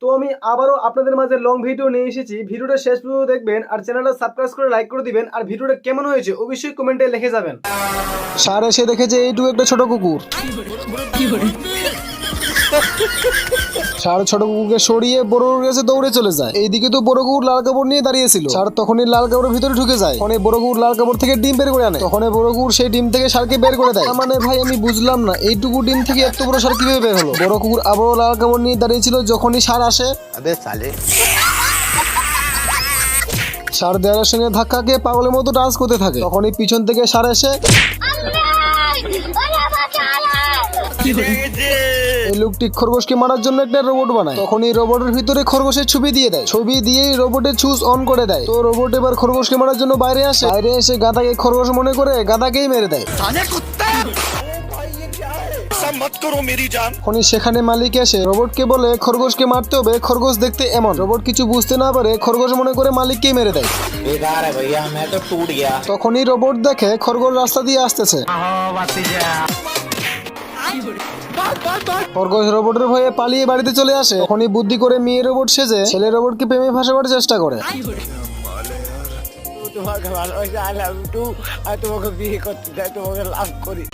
তো আমি আবারও আপনাদের মাঝে লং ভিডিও নিয়ে এসেছি। ভিডিওটা শেষ পর্যন্ত দেখবেন আর চ্যানেলটা সাবস্ক্রাইব করে লাইক করে দিবেন। আর ভিডিওটা কেমন হয়েছে অবশ্যই কমেন্টে লিখে যাবেন। সার এসে দেখেছে এইটুকু একটা ছোট কুকুর। ষাড় ছোট কুকুরকে সরিয়ে বড় কুকুর কাছে দৌড়ে চলে যায়। এইদিকে তো বড় কুকুর লাল কাপড় নিয়ে দাঁড়িয়েছিল ষাড় তখনই লাল কাপড়ের ভিতরে ঢুকে যায়। তখন বড় কুকুর লাল কাপড় থেকে ডিম বের করে আনে। ওখানে বড় কুকুর সেই ডিম থেকে সারকে বের করে দেয়। মানে ভাই আমি বুঝলাম না এইটুকু ডিম থেকে এত বড় সার কীভাবে বের হলো? বড় কুকুর আবারও লাল কাপড় নিয়ে দাঁড়িয়েছিল যখনই সার আসে। সার দেওয়ার সঙ্গে ধাক্কা খেয়ে পাগলের মতো ডান্স করতে থাকে। তখনই পিছন থেকে সার এসে সেই লোকটি খরগোশকে মারার জন্য একটা রোবট বানায়। তখন এই রোবটের ভিতরে খরগোশের ছবি দিয়ে দেয়। ছবি দিয়েই রোবটের চুজ অন করে দেয়। তো রোবট এবার খরগোশকে মারার জন্য বাইরে আসে। বাইরে এসে গাদাকে খরগোশ মনে করে গাদাকেই মেরে দেয়। সেখানে মালিক এসে রোবটকে বলে খরগোশকে মারতে হবে। খরগোশ দেখতে এমন। রোবট কিছু বুঝতে না পারে খরগোশ মনে করে মালিককে মেরে দেয়। তখনই রোবট দেখে খরগোশ রাস্তা দিয়ে আসতেছে। খরগোশ রোবটের ভয়ে পালিয়ে বাড়িতে চলে আসে। তখনই বুদ্ধি করে মেয়ে রোবট সেজে ছেলে রোবটকে প্রেমে ফাঁসাবার চেষ্টা করে। তোমাকে ভালোবাসি আই লাভ টু আর তোমাকে বিয়ে করতে চাই, তোমাকে লাভ করি।